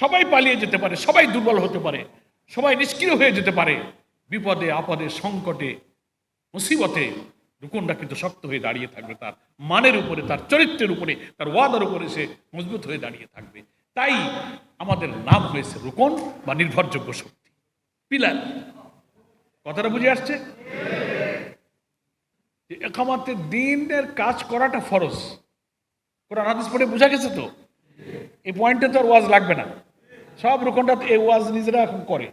সবাই পালিয়ে যেতে পারে, সবাই দুর্বল হতে পারে, সবাই নিষ্ক্রিয় হয়ে যেতে পারে। বিপদে, আপদে, সংকটে, মুসিবতে রুকনটা কিন্তু শক্ত হয়ে দাঁড়িয়ে থাকবে তার মানের উপরে, তার চরিত্রের উপরে, তার ওয়াদার উপরে সে মজবুত হয়ে দাঁড়িয়ে থাকবে। তাই আমাদের নাম হয়েছে রুকন বা নির্ভরযোগ্য শক্তি। পিলার, কথাটা বুঝে আসছে? একামাতে দিনের কাজ করাটা ফরজ। কোরআন, হাদিস পড়ে বোঝা গেছে তো? এই পয়েন্টে তো আর ওয়াজ লাগবে না। সব রকমটা এই ওয়াজ নিজেরা এখন করে।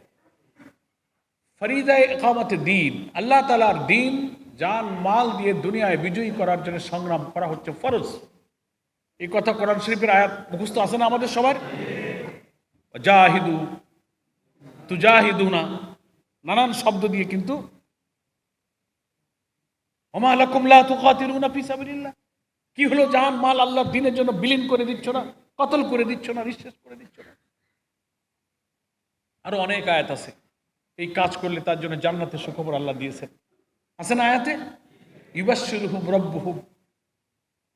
ফরিদায় একামতে দিন, আল্লাহ তালার দিন, জান, মাল দিয়ে দুনিয়ায় বিজয়ী করার জন্য সংগ্রাম করা হচ্ছে ফরজ। এই কথা কোরআন শরীফের আয়াত মুখস্থ আছে না আমাদের সবার? জাহিদু তুজাহিদু না নানান শব্দ দিয়ে কিন্তু কি হলো জান, মাল আল্লাহর দিনের জন্য বিলীন করে দিচ্ছ না? কতল করে দিচ্ছ না? নিঃশেষ করে দিচ্ছ না আরও অনেক আয়াত আছে। এই কাজ করলে তার জন্য জান্নাতের সুখবর আল্লাহ দিয়েছেন। আছে না আয়াতে? ইবাশিরুহুম রব্বুহুম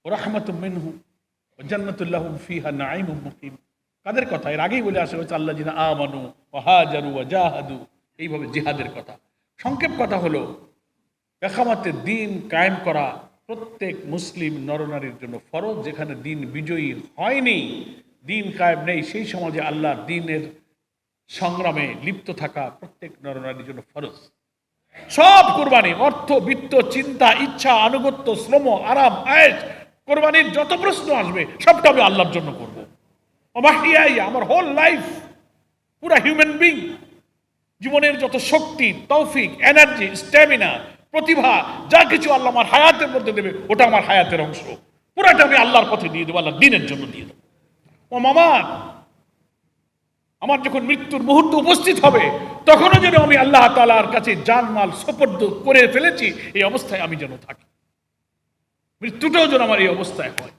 রাহমাতুম মিনহু ওয়া জান্নাতুল্লাহুম ফিহা নাঈমুম মুকিম। কাদের কথা? এর আগেই বলে আসে হচ্ছে আল্লাহ জিনা আমানু ওয়া হাজারু ওয়া জাহাদু। এইভাবে জিহাদের কথা। সংক্ষেপ কথা হলো একামাতে দিন কায়েম করা প্রত্যেক মুসলিম নরনারীর জন্য ফরজ। যেখানে দিন বিজয়ী হয়নি, দিন কায়েম নেই, সেই সমাজে আল্লাহ দিনের সংগ্রামে লিপ্ত থাকা প্রত্যেক নরনারীর জন্য ফরজ। সব কোরবানি, অর্থ, বিত্ত, চিন্তা, ইচ্ছা, আনুগত্য, শ্রম, আরাম আয়েস কোরবানির যত প্রশ্ন আসবে, সবটা আমি আল্লাহর জন্য করব। অবাহিয়াই আমার হোল লাইফ পুরা হিউম্যান বিং জীবনের যত শক্তি, তৌফিক এনার্জি স্ট্যামিনা প্রতিভা, যা কিছু আল্লাহ আমার হায়াতের মধ্যে দেবে, ওটা আমার হায়াতের অংশ। পুরাটা আমি আল্লাহর পথে দিয়ে দেবো আল্লাহ দিনের জন্য দিয়ে দেবো। ও মামা আমার যখন মৃত্যুর মুহূর্ত উপস্থিত হবে, তখনও যেন আমি আল্লাহ তালার কাছে জানমাল সপর্দ করে ফেলেছি, এই অবস্থায় আমি যেন থাকি। মৃত্যুটাও যেন আমার এই অবস্থায় হয়।